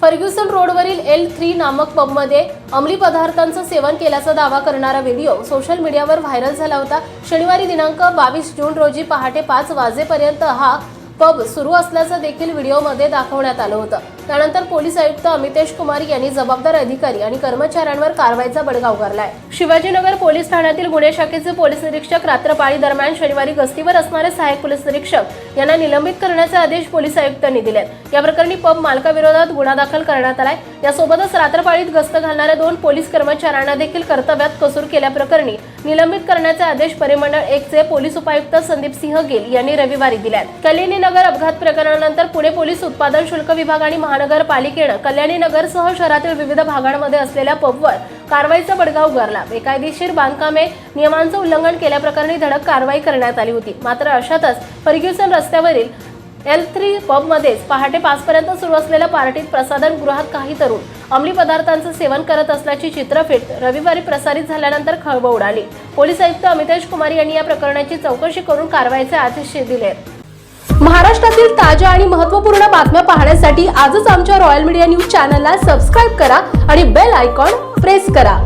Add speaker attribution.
Speaker 1: Fergusson रोडवरील L three नामक पबमध्ये अंमली पदार्थांचं सेवन केल्याचा दावा करणारा व्हिडिओ सोशल मीडियावर व्हायरल झाला होता. शनिवारी दिनांक बावीस जून रोजी पहाटे पाच वाजेपर्यंत हा पब सुरू असल्याचं देखील व्हिडिओमध्ये दाखवण्यात आलं होतं. त्यानंतर पोलीस आयुक्त अमितेश कुमार यांनी जबाबदार अधिकारी आणि कर्मचाऱ्यांवर कारवाईचा बडगा उगारलाय. शिवाजीनगर पोलीस ठाण्यातील गुन्हे शाखेचे पोलीस निरीक्षक रात्रपाळी दरम्यान शनिवारी गस्तीवर असणारे सहाय्यक पोलीस निरीक्षक यांना निलंबित करण्याचे आदेश पोलीस आयुक्तांनी दिलेत. या प्रकरणी पब मालकाविरोधात गुन्हा दाखल करण्यात आलाय. यासोबतच रात्रपाळीत गस्त घालणाऱ्या दोन पोलीस कर्मचाऱ्यांना देखील कर्तव्यात कसूर केल्याप्रकरणी निलंबित करण्याचे आदेश परिमंडळ एक चे पोलीस उपायुक्त संदीप सिंह गेल यांनी रविवारी दिल्यात. कल्याणी नगर अपघात प्रकरणानंतर पुणे पोलीस उत्पादन शुल्क विभाग आणि महानगरपालिकेनं कल्याणी नगरसह शहरातील विविध भागांमध्ये असलेल्या पबवर कारवाईचा बडगा उगारला. बेकायदेशीर बांधकामे नियमांचं उल्लंघन केल्याप्रकरणी धडक कारवाई करण्यात आली होती. मात्र अशातच फर्ग्युसन रस्त्यावरील एल थ्री पबमध्येच पहाटे पाचपर्यंत सुरू असलेल्या पार्टीत प्रसाधन गृहात काही तरुण अंमली पदार्थांचं सेवन करत असल्याची चित्रफित रविवारी प्रसारित झाल्यानंतर खळबळ उडाली. पोलीस आयुक्त अमितेश कुमार यांनी या प्रकरणाची चौकशी करून कारवाईचे आदेश दिले. महाराष्ट्रातील ताज्या आणि महत्त्वपूर्ण बातम्या पाहण्यासाठी आजच आमच्या रॉयल मीडिया न्यूज चॅनलला सबस्क्राईब करा आणि बेल आयकॉन प्रेस करा.